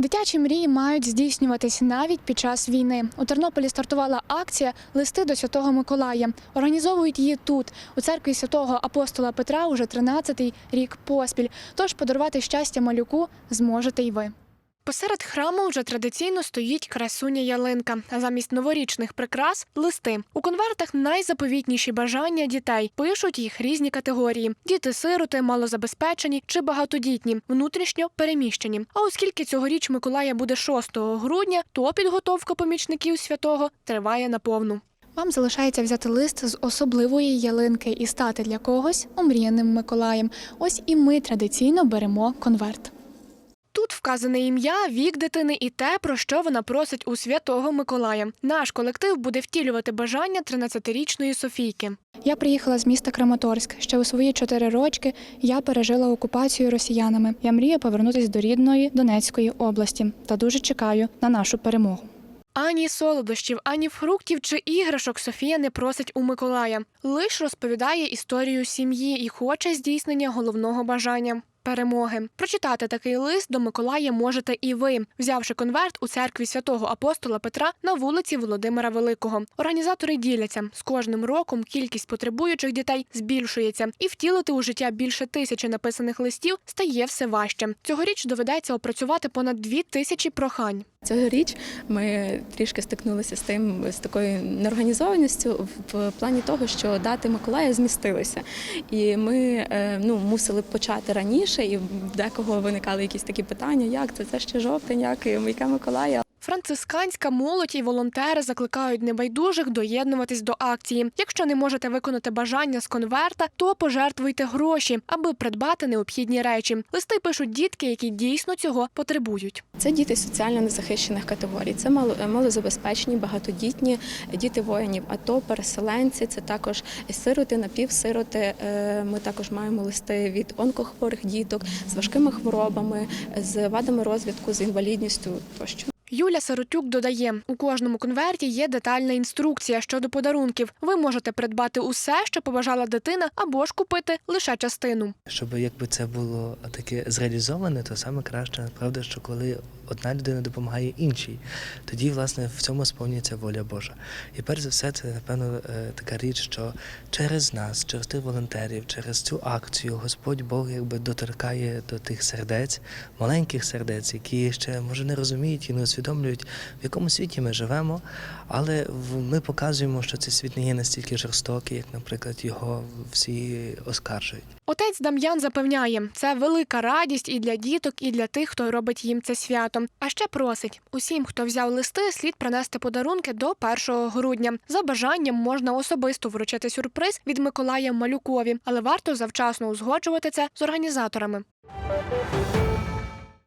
Дитячі мрії мають здійснюватись навіть під час війни. У Тернополі стартувала акція Листи до Святого Миколая. Організовують її тут, у церкві святого апостола Петра, уже 13-й рік поспіль. Тож подарувати щастя малюку зможете й ви. Посеред храму вже традиційно стоїть красуня ялинка, а замість новорічних прикрас листи. У конвертах найзаповітніші бажання дітей пишуть їх різні категорії: діти-сироти, малозабезпечені чи багатодітні, внутрішньо переміщені. А оскільки цьогоріч Миколая буде 6 грудня, то підготовка помічників святого триває наповну. Вам залишається взяти лист з особливої ялинки і стати для когось омріяним Миколаєм. Ось і ми традиційно беремо конверт. Тут вказане ім'я, вік дитини і те, про що вона просить у святого Миколая. Наш колектив буде втілювати бажання 13-річної Софійки. Я приїхала з міста Краматорськ. Ще у свої чотири рочки я пережила окупацію росіянами. Я мрію повернутися до рідної Донецької області та дуже чекаю на нашу перемогу. Ані солодощів, ані фруктів чи іграшок Софія не просить у Миколая. Лиш розповідає історію сім'ї і хоче здійснення головного бажання. Перемоги прочитати такий лист до Миколая можете і ви, взявши конверт у церкві святого апостола Петра на вулиці Володимира Великого. Організатори діляться з кожним роком кількість потребуючих дітей збільшується, і втілити у життя більше тисячі написаних листів стає все важче. Цьогоріч доведеться опрацювати понад дві тисячі прохань. Цьогоріч ми трішки стикнулися з тим з такою неорганізованістю в плані того, що дати Миколая змістилися, і ми е, ну мусили почати раніше, і в декого виникали якісь такі питання: як це? Це ще жовтень, як і яка Миколая. Францисканська молодь і волонтери закликають небайдужих доєднуватись до акції. Якщо не можете виконати бажання з конверта, то пожертвуйте гроші, аби придбати необхідні речі. Листи пишуть дітки, які дійсно цього потребують. Це діти соціально незахищених категорій. Це мало- малозабезпечені, багатодітні діти воїнів, АТО, переселенці. Це також сироти, напівсироти. Е, Ми також маємо листи від онкохворих діток з важкими хворобами, з вадами розвитку, з інвалідністю тощо. Юля Сиротюк додає: у кожному конверті є детальна інструкція щодо подарунків. Ви можете придбати усе, що побажала дитина, або ж купити лише частину. Щоб якби це було таке зреалізоване, то саме краще, правда, що коли одна людина допомагає іншій, тоді власне в цьому сповнюється воля Божа. І перш за все, це напевно е, така річ, що через нас, через тих волонтерів, через цю акцію Господь Бог якби доторкає до тих сердець, маленьких сердець, які ще може не розуміють і не усвідомлюють, в якому світі ми живемо, але ми показуємо, що цей світ не є настільки жорстокий, як, наприклад, його всі оскаржують. Отець Дам'ян запевняє, це велика радість і для діток, і для тих, хто робить їм це свято. А ще просить усім, хто взяв листи, слід принести подарунки до 1 грудня. За бажанням можна особисто вручити сюрприз від Миколая Малюкові, але варто завчасно узгоджувати це з організаторами.